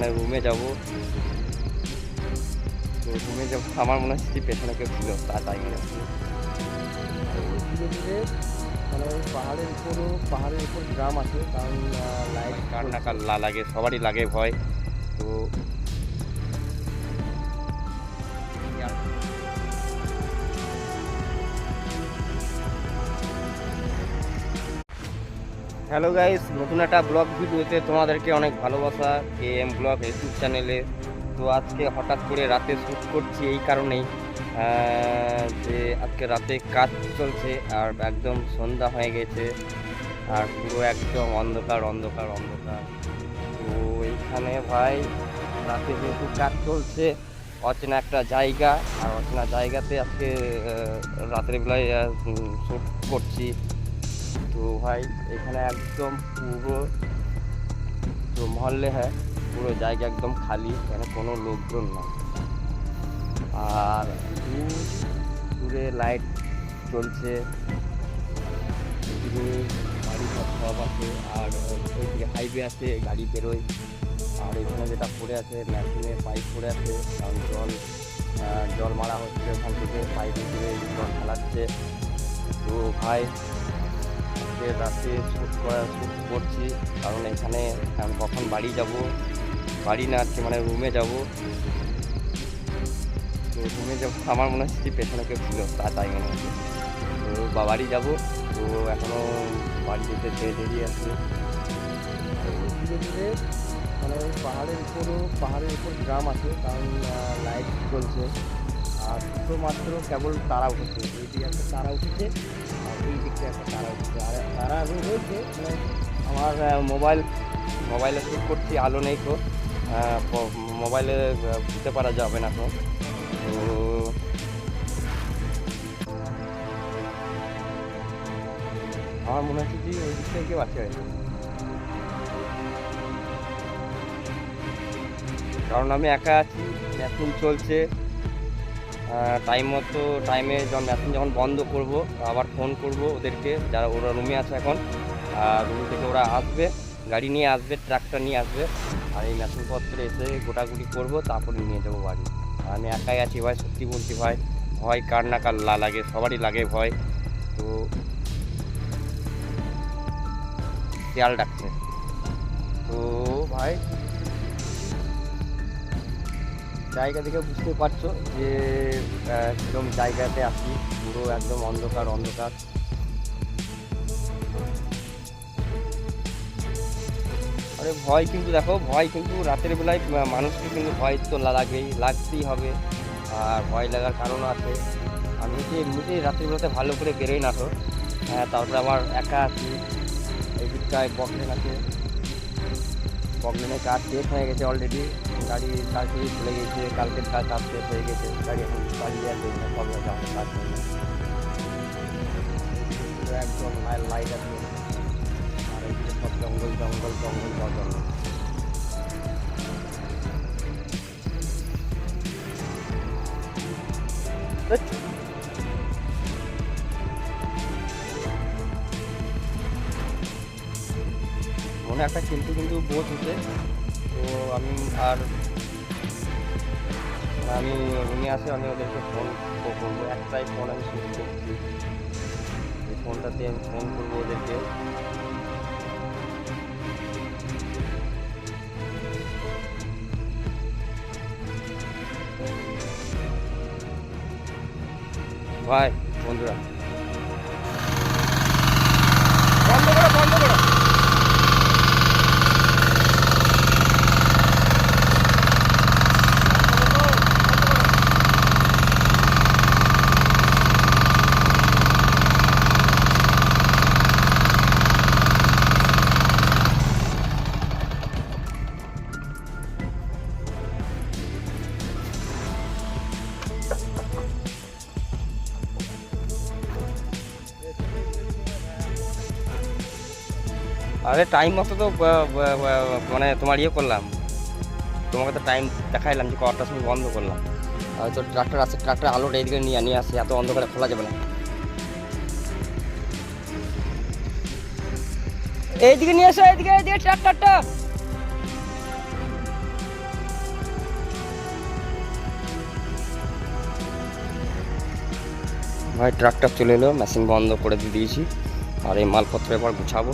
মানে রুমে যাব। তো রুমে যাব। আমার মনে হচ্ছে যে পেছনে কেউ ছিল তা তাই মনে মানে পাহাড়ের উপরও পাহাড়ের উপর গ্রাম আছে কারণ লাইট কার না কার লা লাগে সবারই লাগে ভয়। তো হ্যালো গাইস, নতুন একটা ব্লগ ভিডিওতে তোমাদেরকে অনেক ভালোবাসা কে এম ব্লগ ইউটিউব চ্যানেলে। তো আজকে হঠাৎ করে রাতে শ্যুট করছি এই কারণেই যে আজকে রাতে কাজ চলছে আর একদম সন্ধ্যা হয়ে গেছে আর পুরো একদম অন্ধকার অন্ধকার অন্ধকার। তো এইখানে ভাই, রাতে যেহেতু কাজ চলছে, অচেনা একটা জায়গা আর অচেনা জায়গাতে আজকে রাতের বেলায় শ্যুট করছি। তো ভাই, এখানে একদম পুরো তো মহল্লে হ্যাঁ পুরো জায়গা একদম খালি, এখানে কোনো লোকজন না আর দূর, দূরে লাইট চলছে। বাড়ি সব আছে, আর ওই দিকে হাইওয়ে আছে, গাড়ি বেরোয়। আর এখানে যেটা পড়ে আছে মেশিনের পাইপ পড়ে আছে, কারণ জল জল মারা হচ্ছে ওখান থেকে পাইপে জল ঢালাচ্ছে। তো ভাই আজকে রাতে শ্যুট করা শ্যুট করছি, কারণ এখানে আমি কখন বাড়ি যাব? বাড়ি না আজকে মানে রুমে যাব। তো রুমে যাব, আমার মনে হচ্ছে যে পেছনে কেউ ছিল, তা তাই মনে হচ্ছে। তো বা বাড়ি যাব, তো এখনও বাড়ি যেতে দেরি দেরি আছে। মানে পাহাড়ের উপরও, পাহাড়ের উপর গ্রাম আছে, কারণ লাইট চলছে আর শুধুমাত্র কেবল তারা উঠেছে, এই একটা তারা উঠেছে মানে আমার মোবাইল মোবাইলে শ্যুট করছি আলো নেই তো মোবাইলে বুঝতে পারা যাবে না তো আমার মনে হচ্ছে যে ওই দিক থেকে কেউ আছে হয়তো। কারণ আমি একা আছি মেশিন চলছে টাইম মতো টাইমে যখন মেশিন যখন বন্ধ করব, আবার ফোন করব ওদেরকে, যারা ওরা রুমে আছে এখন, আর রুম থেকে ওরা আসবে, গাড়ি নিয়ে আসবে ট্রাকটা নিয়ে আসবে, আর এই মেশিনপত্র এসে গোটাগুটি করব, তারপরে নিয়ে যাব বাড়ি। আমি একাই আছি ভাই, সত্যি বলছি ভাই, ভয় কার না কার লাগে, সবারই লাগে ভয়। তো শিয়াল ডাকছে তো ভাই জায়গা থেকে বুঝতে পারছ যে কিরম জায়গাতে আছি। পুরো একদম অন্ধকার অন্ধকার। আরে ভয় কিন্তু দেখো, ভয় কিন্তু রাতের বেলায় মানুষকে কিন্তু ভয় তো লা- লাগবেই, লাগতেই হবে। আর ভয় লাগার কারণ আছে। আমি যে এমনিতেই রাতের বেলাতে ভালো করে বেরোই না তো। হ্যাঁ তারপরে আমার একা আছি। এই দিকটায় বকলেন আছে বকলেনের কাজ শেষ হয়ে গেছে অলরেডি গাড়ি কাজ চলে গেছে, কালকের কাজ কাজ শেষ হয়ে গেছে। গাড়ি এখন চালিয়ে আর দেখবে প্রবলেম কাজ করবে একদম লাইট আছে। আর সব জঙ্গল জঙ্গল জঙ্গল জঙ্গল। মনে একটা কিন্তু কিন্তু বোধ হচ্ছে তো আমি আর আমি রুমে আসে, আমি ওদেরকে ফোন করব। একটাই ফোন আমি শুরু করছি। এই ফোনটাতে আমি ফোন করব ওদেরকে। ভাই, বন্ধুরা। আরে টাইম মতো তো মানে তোমার ইয়ে করলাম। তোমাকে তো টাইম দেখাইলাম যে কটার সময় বন্ধ করলাম। তো ট্রাক্টর আছে ট্রাক্টর আলোটা এদিকে নিয়ে নিয়ে আসে, এত অন্ধকারে খোলা যাবে না। এইদিকে নিয়ে আসো এইদিকে এইদিকে ট্রাক্টরটা ভাই ট্রাক্টর চলে এলো মেশিন বন্ধ করে দিয়ে দিয়েছি। আর এই মালপত্র এবার গুছাবো।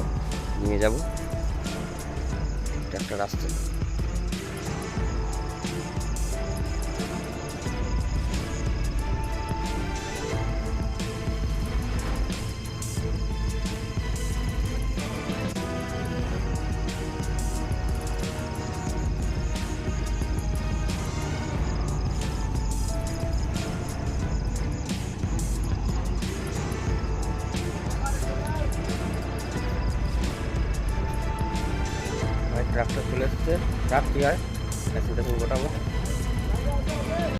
নিয়ে যাব। একটা রাস্তা। ট্রাক্টর চলে এসছে ট্রাক আর হয় মেশিন টেশিন গোটাবো